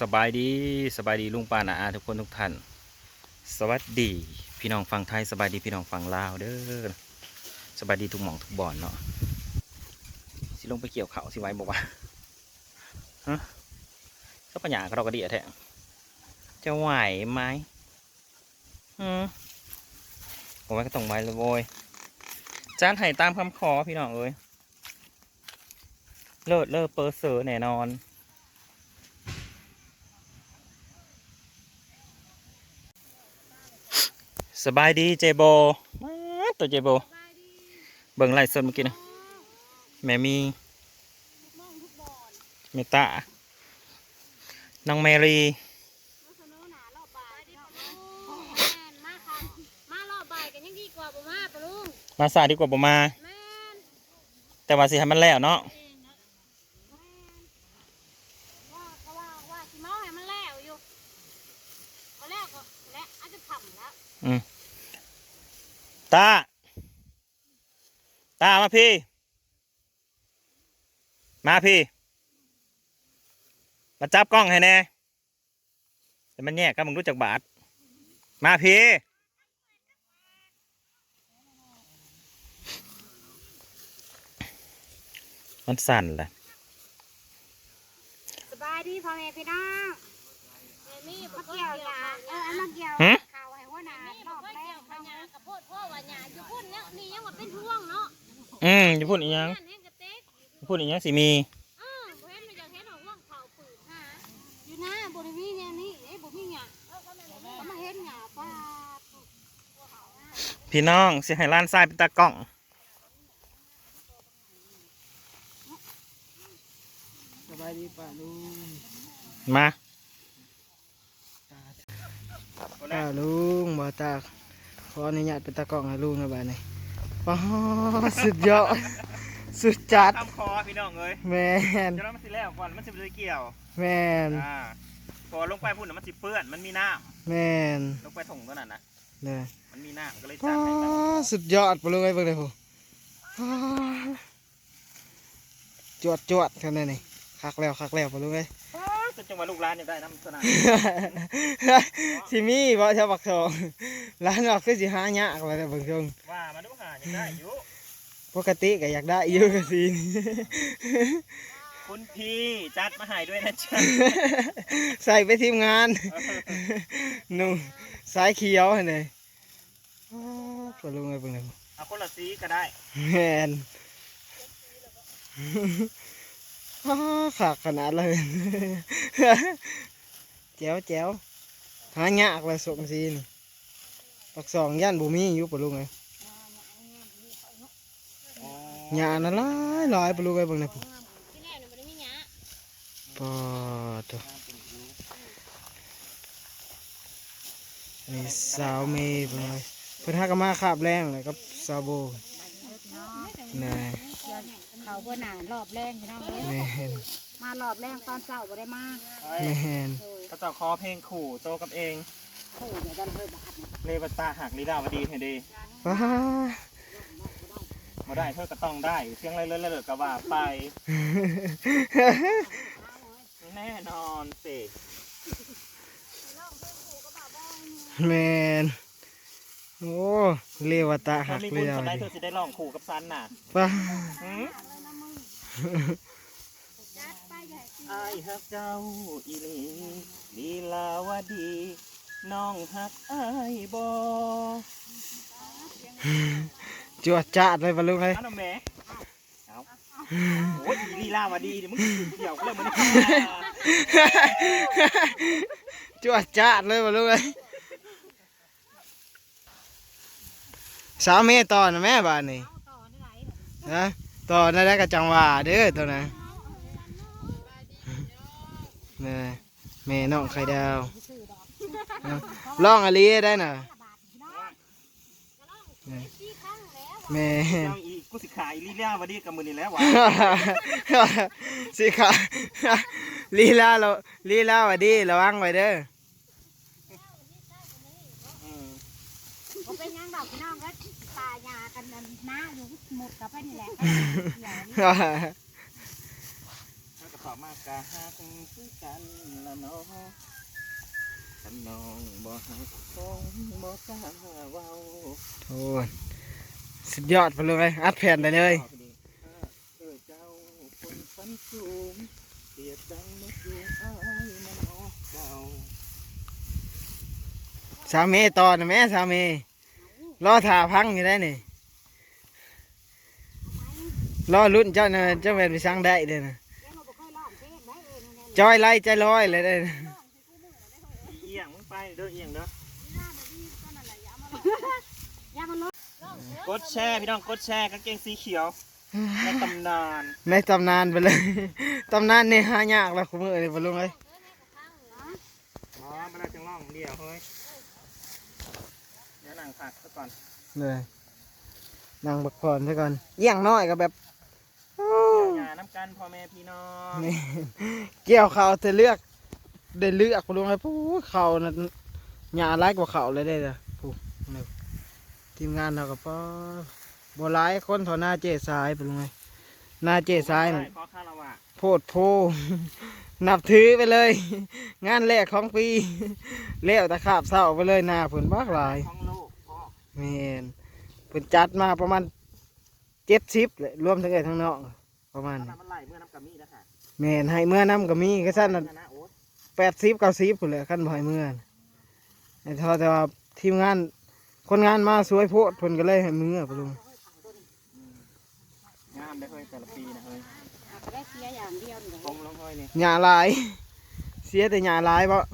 สบายดีสบายดีลุงป้านาอาทุกคนทุกท่าน สวัสดี พี่น้องฟังไทยสบายดีพี่น้องฟังลาวเด้อสบายดีทุกหม่องทุกบ่อนเนาะสิลงไปเกี่ยวเขาสิไว้บอกว่าฮะก็ปัญญากระดอกกระเดียแท้จะไหวไหมอืมผมว่าก็ต้องไหวเลยโว้ยจานไห้ตามคำขอพี่น้องเอ้ยเลิศเลิศเปอร์เซอร์แน่นอน สบายดีเจโบมาดตัวเจโบเบิ่งไล่สดเมื่อกี้นะแม่มีเมตาน้องแมรี่มาค่ะมารอบบ่ายกันยังดีกว่าบ่มาปะลุงมาสายดีกว่าบ่มาแม่นแต่ว่าสิให้มันแล้วเนาะเองนะแม่ ตา ตามาพี่ มาพี่ มาจับกล้องให้แน่แต่มันแยกกันมึงรู้จักบาท มาพี่ มันสั่นแหละสบายดีพ่อแม่พี่น้องแม่มีบ่เกี่ยวหยาเอออันมาเกี่ยว โพดพ่อว่าหญ้าอยู่พุ่นแล้วนี่ยังว่าเป็นห่วงเนาะอืมจะพูดอีกยังนั่นเห็นกระเต๊กจะพูดอีกยังสิมี อ้าวบ่เห็นมันจะเห็นว่าห่วงเขาปืนหาอยู่นะบ่ได้มีเนี่ยนี่เอ้ยบ่มีหญ้าก็มาเห็นหญ้าป้าพี่น้องสิให้ล้านทรายเป็นตากล้อง สบายดีป่าลุงมาป่าลุงบ่ตา ขออนุญาตเป็นตากล้องให้ลุงนะบ้านนี้ป้าสุดยอด สุดจัดทำคอพี่น้องเลยแมนจะแล้วมันสิแล้วก่อนมันสิไปเกี่ยว แมนอ่าพอลงไปพุ่นน่ะมันสิเปื้อนมันมีน้แมนำลงไปถงตัวนั้นนะเนี่ยมันมีน้ำก็เลยป้าจับให้ตาสุดยอดป่าลุงไอ้เบิ่งเลยผมจวดจวดๆกันเลยนี่ คักแล้วคักแล้วป่าลุงเอ้ยจนจังหวะลูกร้านเนี่ยได้น้ำสนามสิมีบ่ชาวบักทองร้านเราคือสิหายากว่าแต่เบิ่งชงว่ามาดูหายังได้อยู่ปกติก็อยากได้อยู่ก็สิคุณพี่จัดมาให้ด้วยนะจ๊ะใส่ไปทีมงานนุ่มสายเขียวหั่นเลยปลาลุงไอ้เบิ่งเลยเอาคนละสีก็ได้แมนอ้า ขากขนาดเลยแจ๋วแจ๋วหายากเลยส่งซีนปักสองย่านบุมีอยู่ปลาลุงไอ้หยานั่นลายลายปลาลุงไอ้เบิ่งเนี่ยบ่ได้มีหญ้าปอตัวนี่สาวเมย์เป็นไงเพิ่อนหากมาขาบแรงเลยกับสาวโบนี่ เขาบ่นานรอบแรกพี่น้องเอ้ยแม่นมารอบแรกตอนเช้าบ่ได้มาแม่นโดยก็จะคอเพลงขู่โตกับเองโอ้ยเดี๋ยวดันเฮ้ยบาดเนี่ยเลวตาหักลีดาวดีให้ดีว้ามาได้เธอก็ต้องได้เสียงอะไรเลื่อนๆก็ว่าไป แน่นอนสิ แม่น โอ้เลวตาหัถ้ากมีเลบุญยคนใดเธอจะได้ลองขู่กับซันน่ะว้าหืมจัดไปใหญ่ไอ้ายฮักเจ้าอีหลีลีลาวดี น้องฮักไอ้ายบอจวดจ้าดเลยปะลุงเลยเอาหน่อยแหม่เอาโอ้ยอีลีลาวดีเดี๋ยวมึงเกี่ยวกันเลยมันจวดจ้าดเลยปะลุงเลย สาวเมย์ต่อนะแม่บ้านนี่เอาต่อได้ไหลนะต่อนั่นได้กระจังหว่าเด้อตัวนะนี่แม่น้องไข่ดาวนะลองอะไรได้น่ะนี่ที่ครั้งแล้วแม่เจ้าอีกูสิขายอีลีลาวดีกับมือนี่แล้ววะสิค่ะลีลาเราลีลาหวัดดีระวังไว้เด้ออืม บ่เป็นหยังดอกพี่น้องก็ตายากั นะอยู่หมดกับไปนี่แหละเดี๋ยวนี้แล้วก็ขอมากกะฮักคือกันละเนาะคันน้องบ่ฮักคงบ่กล้าเว้าโอ้ยสุดยอดไปเลยอัดแผ่นได้เลยเออเจ้าคนฝันสูงเสียดดังนกยูงอ้ายมันออกเบาสามีตอนนะแม่สามีรอถ่าพังอยู่ได้นี่ รอรุ่นเจ้าเนี่ยเจ้าแม่นไปสั่งได้เลยนะแกมาบ่เคยร้องเพลงได้เองนั่นแหละจอยไล่ใจลอยเลยได้นะเอียงมึงไปเด้อเอียงเด้ออย่ามาลดกดแชร์พี่น้องกดแชร์กางเกงสีเขียวในตำนานในตำนานไปเลยตำนานนี่หายากแล้วคุณมือเลยบลุงเลยอ๋อมาแล้วจังล่องเดียวเฮ้ยเดี๋ยวนั่งผักซะก่อนเลยนั่งบักผ่อนซะก่อนเยี่ยงน้อยก็แบบ โอ้เกี่ยวยาน้ำกันพ่อแม่พี่น้องนี่เกี่ยวเขาเธอเลือกได้เลือกบลุงเลยผู้เขาน่ะหยาร้ายกว่าเขาเลยได้เลยผู้นี่ทีมงานเราก็ป้อบัวร้ายคนเถอหน้าเจ๊สายบลุงเลยหน้าเจ๊สายน่ะขอคาราวะโพดโพนับถือไปเลย งานแรกของปีเลี้ยวตะขาบเศร้าไปเลยหน้าเพิ่นมากหลายของลูกพ่อ แมนเพิ่นจัดมาประมาณ เจ็ดสิบเลยรวมทั้งเอ้ยทั้งน้องประมาณขนี้นาดมันไหลเมื่อน้ำกะมีนะคะแมนให้เมื่อน้ำก็มีก็สั้นนะนะโอ๊ตแปดสิบเก้าสิบพุ่นเลยขั้นบ่ให้เมื่อน่ะแต่เท่าแต่ว่าทีมงานคนงานมาสวยโพดเพิ่นก็เลยให้เมื่อปะลุงงามได้เฮ้ยแต่ละปีนะเฮ้ยก็ได้เสียอย่างเดียวนี่ผมลงเฮ้ยนี่หญ้าหลาย เสียแต่หญ้าหลายเพราะ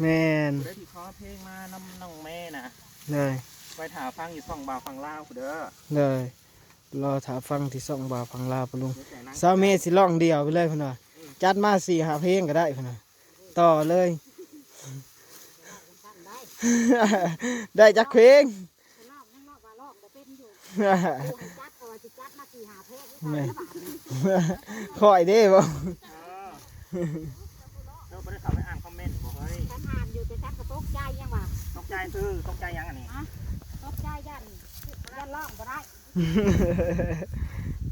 แมนได้ที่ขอเพลงมาน้ำน้องแม่นะเลย ไปถาฟังอยู่ส่องบ่าวฟังลาวเด้อเลยรอถาฟังที่ส่องบ่าวฟังลาวปะลุงเดี๋ยวแต่นั่งสาวเมธสิร้องเดียวไปเลยพุ่นน่ะจัดมาสี่หาเพลงก็ได้พุ่นน่ะต่อเลย ได้จักเพลงลอกนั่งลอกว่าลอกบ่เป็นอยู่โอ้ยจัดเพราะว่าสิจัดมาสี่หาเพลงแม่แล้วบาดนี้คอยเด้บ่เออเออไม่ได้เขับไปอ่านคอมเมนต์บอกเฮ้ยฉันอ่านอยู่แต่ฉันก็ตกใจยังว่าตกใจคือตกใจยังอันนี้ตกใจ ยันยันร้องบ่ได้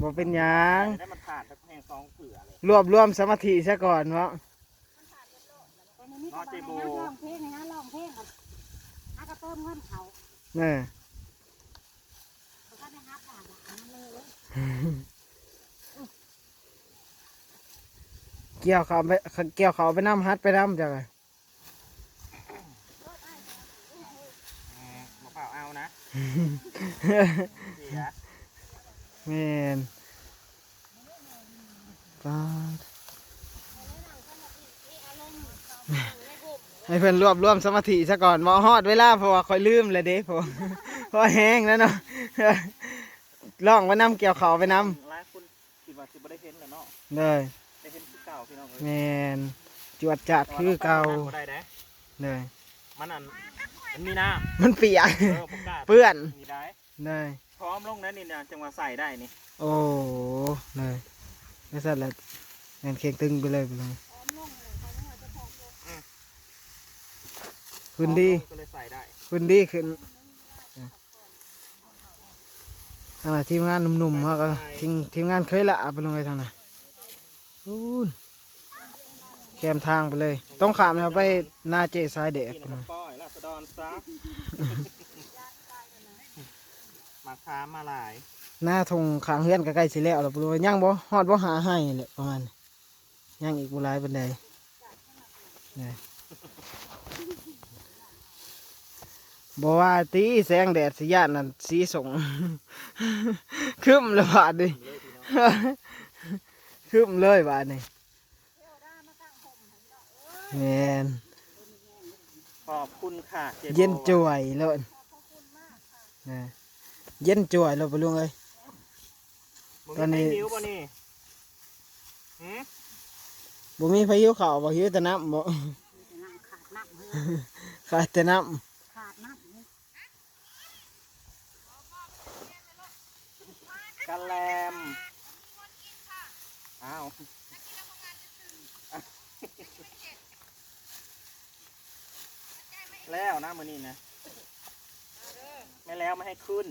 บ่เป็นหยังได้มันขาดแต่แพงสองเผื่อเลยรวบรวมสมาธิซะก่อนวะแต่ในนี้ก็บ่ให้นะร้องเพลงให้นะร้องเพลงก่อนอากระเติมเงินเขานี่เขาก็ได้ฮับอ่านมันเลยเกี่ยวเขาไปเกี่ยวเขาไปน้ำฮัดไปน้ำจังไงอืมมะพร้าวเอานะเสีย แม่นปาดให้เพิ่นรวบรวมสมาธิซะก่อนบ่ฮอดเวลาเพราะว่าคอยลืมเลยเด้เพราะว่าเพราะว่าแห้งแล้วเนาะล่องไปน้ำเกี่ยวเขาไปน้หลายคนคิดว่าสิบ่ได้เห็นแล้วเนาะำเลยได้เห็นคือเก่าพี่น้องเอ้ยแมนจวดจัดคือเก่าบ่ได้เด้เลย มันอันมันมีน้มันเปียกำเออประกาศเปื้อนมีได้เลยพร้อมลงนั้นนี่นะจังหวะใส่ได้นี่โอ้เลยไม่สั่นละแมนเคียงตึงไปเลยไปเลยคุณดีก็เลยใส่ได้คุณดีขึ้นทางไหนทีมงานหนุ่มๆเขาก็ทีมทีมงานเคยละไปลงไปทางไหนอู้ นแคมทางไปเลย ต้องขามเราไปหน้าเจสายเด็กกินกับป้อยราษฎรซะมาค้ามาหลายหน้าทงขางเฮือนก็ใกล้สิแล้วเราไปเลยย่างบ่ฮอดบ่หาให้แหละประมาณนี้ย่างอีกบุหลายบันไดนี่บ่ว่าตีแสงแดดสิยานนั่นสีสงคึมเลยบาดนี่คึมเลยบาดนี่ แมนขอบคุณค่ะจโบเย็นจ่วยเลยนะเย็นจ่วยเราไปลุงเอ้ยมึงตอนนี้มีไฟนิ้วป่ะนี่หืมบ่มีพายุเขาบ่หิวแต่น้ำบ่นั่งขาดน้ำเฮ้ยขาดแต่น้ขาดน้ำเฮ้ยกะแลมอ้าว แล้วนะมือนี่นะไม่แล้วไม่ให้ขึ้น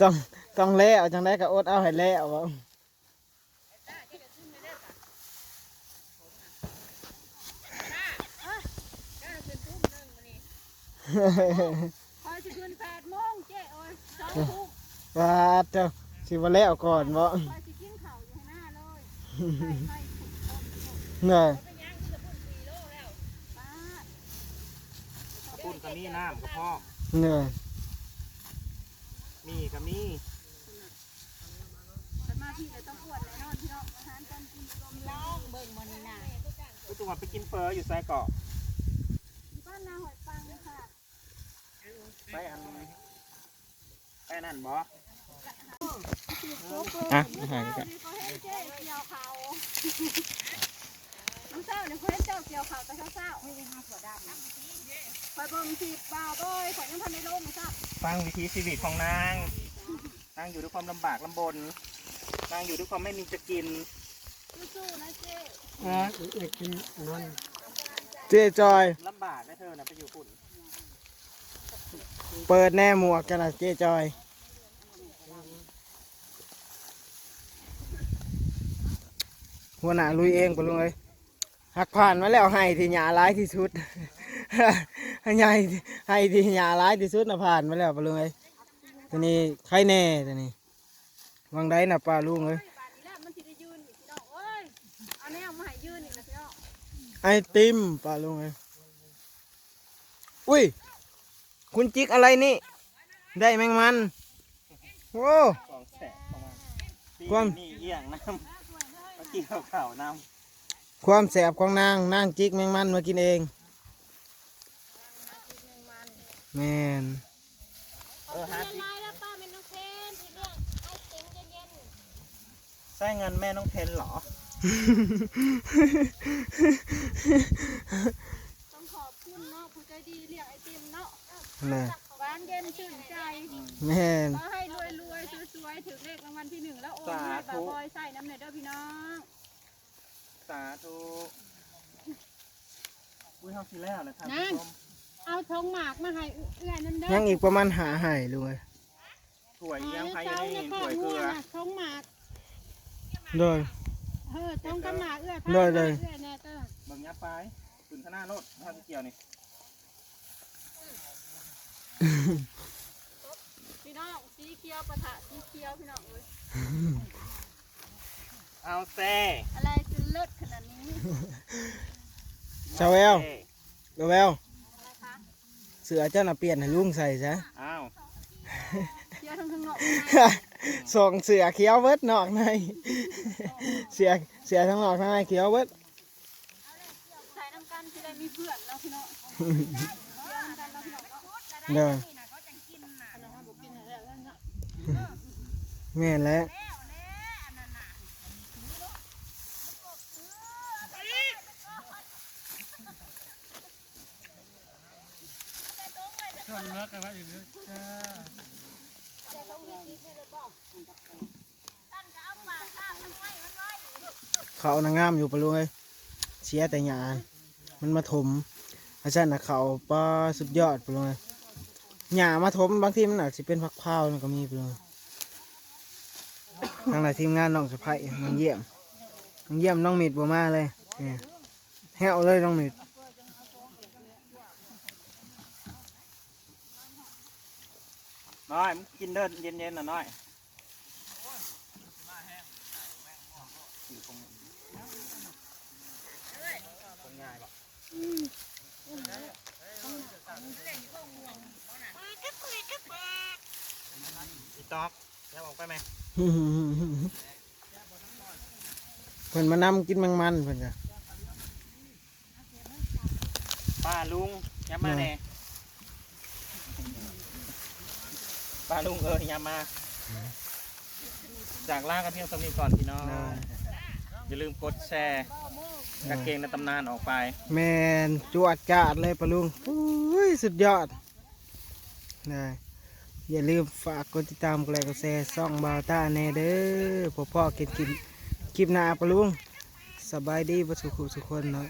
ต้องต้องแล้วจังได้ก็อดเอาให้แล้วบ่คอยสิคืนแปดโมงเจ๊โอ้ยสองทุ่มว่าเจ้าสิบ่แล้วก่อนบ่คอยสิกินข้าวอยู่ให้หน้าเลยไปไปขุดต้นเน่ย ป้า ปุ่นกับ มีน้ำกับพ่อเน่ยมีกับมีฉันมาพี่เลยต้องปวดแน่นอนพี่น้องอาหารการกินรวมล่องเบิ่งมันนี่นะก็ตัวไปกินเฟออยู่ไซเกาะบ้านนาหอยปังค่ะไปอันไปนั่นบ่อะเขาหายกันเห็นเจ๊เกี่ยวเขาน้องเจ้าเนี่ยเขาเห็นเจ้าเกี่ยวเขาแต่เช้าๆไม่ได้ห้าขวดดำ คอยเบิ่งสีบ่าวบ่อยขอยยังพันในโลกไม่ทราบฟังวิถีชีวิตของนาง นางอยู่ด้วยความลำบากลำบน นางอยู่ด้วยความไม่มีจะกินสู้ๆนะเจ๊เจ๊จอย ลำบากนะเธอนะไปอยู่ฝุ่นเปิดแน่หมวกกันนะเจ๊จอย หัวหน้าลุยเองปะลุงเอ้ยหักผ่านมาแล้วให้ที่หยาร้ายที่สุด ให้ใหญ่ให้ที่หยาร้ายที่สุดนะผ่านมาแล้วปะลุงเอ้ยตัวนี้ใครแน่ตัวนี้วังได้นะปลาลุงเอ้ยไอ้ติมปลาลุงเอ้ยอุ้ยคุณจิกอะไรนี่ ได้แมงมันโอ้สองแสนประมาณความนี่เอียงน้ำเมื่อกี้ข่าวน้ความแสบของนางนางจิกแมงมันมากินเอง แมนำเออฮาเรียนจิไม้แล้วป้าเป็นน้องเพนที่เรื่องไอ้เต็งเย็นใช้เงินแม่น้องเทนเหรอๆต้องขอบคุณเนาะผู้ใจดีเรียกไอติมเนาะแม่หวานเย็นชื่นใจแมนขอให้รวยรวยๆสวยๆถึงเลขรางวัลที่หนึ่งแล้วโอนให้บ่าวบอยใส่น้ำเนยเด้อพี่น้องสาธุอุ้ยเท่าที่แล้วนะครับผู้ชมเอา ทงหมากมาให้เอื้อนั่นเด้อยังอีกประมาณหาใหายลุงเอ้ยถั่วยเลี้ยงไผ่เจ้านี่เนี่ยถั่วยเกข้าลืวอน่ะทงหมากโดยเออทงกับหมากเอื้อได้เลยเอื้อแน่เด้อเบิ่งยับไปขึ้นข้างหน้ารถถ้าที่เกี่ยวนี่พี่น้องสีเขียวปะทะสีเขียวพี่น้องเอ้ยเอาแซ่อะไรจะเลิศขนาดนี้ชาวแววซ่ชาวแววอะไรคะ เสือเจ้าน่ะเปลี่ยนให้ลุงใส่ซะ อ้าวเขียวทั้งข้างนอกส่งเสือเขียวเบิดนอกใน เสือเสือทั้งนอกทั้งในเขียวเบิดใส่น้ำกันจะได้มีเพื่อนแล้วพี่น้องเขียวน้ำกันแล้วพี่น้องเนาะเด้ออันนั้นบุกิ นอะไรแล้วเนาะแม่นแล้วเขานางงามอยู่ปะลุงเอ้ยเสียแต่หยามันมาถมอาจารย์นะเขาป้าสุดยอดปะลุงเอ้ยหยามาถมบางทีมันอาจจะเป็นพักพราวนั่ก็มีปะลุงทางไหนทีมงานน้องสะพ้ายน้องเยี่ยมน้องเยี่ยมน้องมิดบัวมาเลยเนี่ยแห้วเลยน้องมิด น้อยมึงกินเดินเย็นๆน่ะน้อยง่ายปะอีตอกแล้วออกไปไหมเพิ่นมานำกินแมงมันเพิ่นจ้ะป้าลุงย้ำมาแน่ ป้าลุงเออย้ำมา จากล่ากันเพียงสำนีก่อนพี่น้อง อย่าลืมกดแชร์กางเกงในตำนานออกไป แมนจวดจาดเลยปะลุงอุ้ยสุดยอดนะอย่าลืมฝากกดติดตามกดไลค์กดแชร์ซ่องบาวต้าแน่เด้อพ่อพ่อกินกินคลิปหน้าปะลุงสบายดีประสุขสุขคนเนาะ